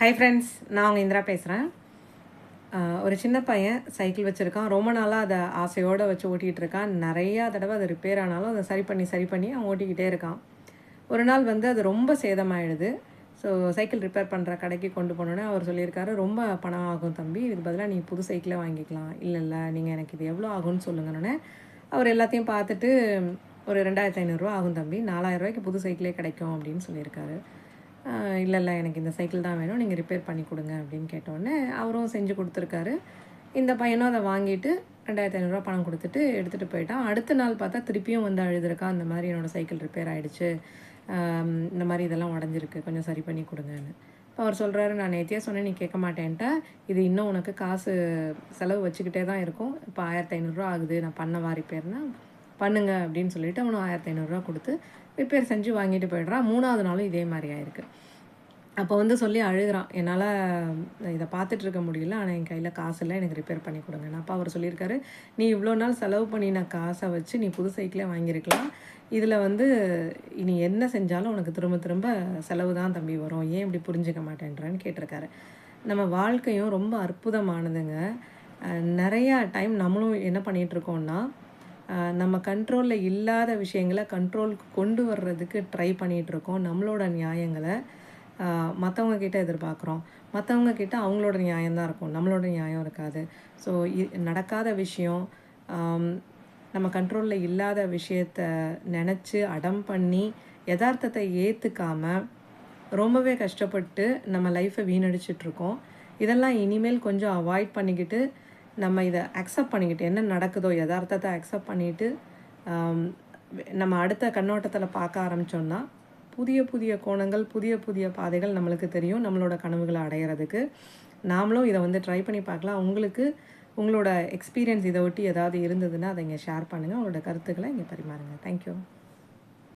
Hi friends நான் உங்கள் இந்திரா பேசுகிறேன் ஒரு சின்ன பையன் சைக்கிள் வச்சுருக்கான். ரொம்ப நாளாக அதை ஆசையோடு வச்சு ஓட்டிகிட்டு இருக்கான். நிறையா தடவை அது ரிப்பேர் ஆனாலும் அதை சரி பண்ணி சரி பண்ணி அவன் ஓட்டிக்கிட்டே இருக்கான். ஒரு நாள் வந்து அது ரொம்ப சேதமாயிடுது. ஸோ சைக்கிள் ரிப்பேர் பண்ணுற கடைக்கு கொண்டு போனோன்னே அவர் சொல்லியிருக்காரு ரொம்ப பணம் ஆகும் தம்பி. இதுக்கு பதிலாக நீங்கள் புது சைக்கிளே வாங்கிக்கலாம். இல்லை இல்லை. நீங்கள் எனக்கு இது எவ்வளோ ஆகும்னு சொல்லுங்கன்னொன்னே அவர் எல்லாத்தையும் பார்த்துட்டு ஒரு ரெண்டாயிரத்தி ஐநூறுரூவா ஆகும் தம்பி. நாலாயிரம் ரூபாய்க்கு புது சைக்கிளே கிடைக்கும். அப்படின்னு சொல்லியிருக்காரு. இல்லை இல்லை எனக்கு இந்த சைக்கிள் தான் வேணும். நீங்கள் ரிப்பேர் பண்ணி கொடுங்க அப்படின்னு கேட்டோடனே அவரும் செஞ்சு கொடுத்துருக்காரு. இந்த பையனும் அதை வாங்கிட்டு ரெண்டாயிரத்தி ஐநூறுரூவா பணம் கொடுத்துட்டு எடுத்துகிட்டு போயிட்டான். அடுத்த நாள் பார்த்தா திருப்பியும் வந்து அழுதுருக்கா அந்த மாதிரி என்னோடய சைக்கிள் ரிப்பேர் ஆகிடுச்சு இந்த மாதிரி இதெல்லாம் உடஞ்சிருக்கு. கொஞ்சம் சரி பண்ணி கொடுங்கன்னு. இப்போ அவர் சொல்கிறாரு நான் நேத்தியே சொன்னேன் நீ கேட்க மாட்டேன்ட்ட. இது இன்னும் உனக்கு காசு செலவு வச்சுக்கிட்டே தான் இருக்கும். இப்போ ஆயிரத்தி ஐநூறுரூவா ஆகுது. நான் பண்ண வாரி ரிப்பேர்னா பண்ணுங்க அப்படின்னு சொல்லிட்டு அவனும் ஆயிரத்தி ஐநூறுரூவா கொடுத்து ரிப்பேர் செஞ்சு வாங்கிட்டு போயிடுறான். மூணாவது நாளும் இதே மாதிரி ஆயிருக்கு. அப்போ வந்து சொல்லி அழுகிறான். என்னால் இதை பார்த்துட்டு இருக்க முடியல. ஆனால் என் கையில் காசு இல்லை எனக்கு ரிப்பேர் பண்ணி கொடுங்க அப்போ அவர் சொல்லியிருக்காரு நீ இவ்வளோ நாள் செலவு பண்ணின காசை வச்சு நீ புது சைக்கிளே வாங்கியிருக்கலாம். இதில் வந்து நீ என்ன செஞ்சாலும் உனக்கு திரும்ப திரும்ப செலவு தான் தம்பி வரும். ஏன் இப்படி புரிஞ்சுக்க மாட்டேன்றான்னு கேட்டிருக்காரு. நம்ம வாழ்க்கையும் ரொம்ப அற்புதமானதுங்க. நிறையா டைம் நம்மளும் என்ன பண்ணிகிட்ருக்கோன்னா நம்ம கண்ட்ரோலில் இல்லாத விஷயங்களை கண்ட்ரோலுக்கு கொண்டு வர்றதுக்கு ட்ரை பண்ணிகிட்ருக்கோம் நம்மளோட நியாயங்களை. மற்றவங்க கிட்ட எதிர்பார்க்குறோம். மற்றவங்க கிட்ட அவங்களோட நியாயம் தான் இருக்கும். நம்மளோட நியாயம் இருக்காது. ஸோ நடக்காத விஷயம் நம்ம கண்ட்ரோலில் இல்லாத விஷயத்த நினச்சி அடம் பண்ணி யதார்த்தத்தை ஏற்றுக்காம ரொம்பவே கஷ்டப்பட்டு நம்ம லைஃப்பை வீணடிச்சிட்ருக்கோம் இதெல்லாம் இனிமேல் கொஞ்சம் அவாய்ட் பண்ணிக்கிட்டு நம்ம இதை அக்செப்ட் பண்ணிக்கிட்டு என்ன நடக்குதோ யதார்த்தத்தை அக்செப்ட் பண்ணிட்டு நம்ம அடுத்த கண்ணோட்டத்தில் பார்க்க ஆரம்பித்தோம்னா புதிய புதிய கோணங்கள் புதிய புதிய பாதைகள் நம்மளுக்கு தெரியும் நம்மளோட கனவுகளை அடையிறதுக்கு. நாமளும் இதை வந்து ட்ரை பண்ணி பார்க்கலாம். உங்களுக்கு உங்களோட எக்ஸ்பீரியன்ஸ் இதை ஒட்டி ஏதாவது இருந்ததுன்னா அதை இங்கே ஷேர் பண்ணுங்கள் உங்களோட கருத்துக்களை இங்கே பரிமாறுங்க. தேங்க்யூ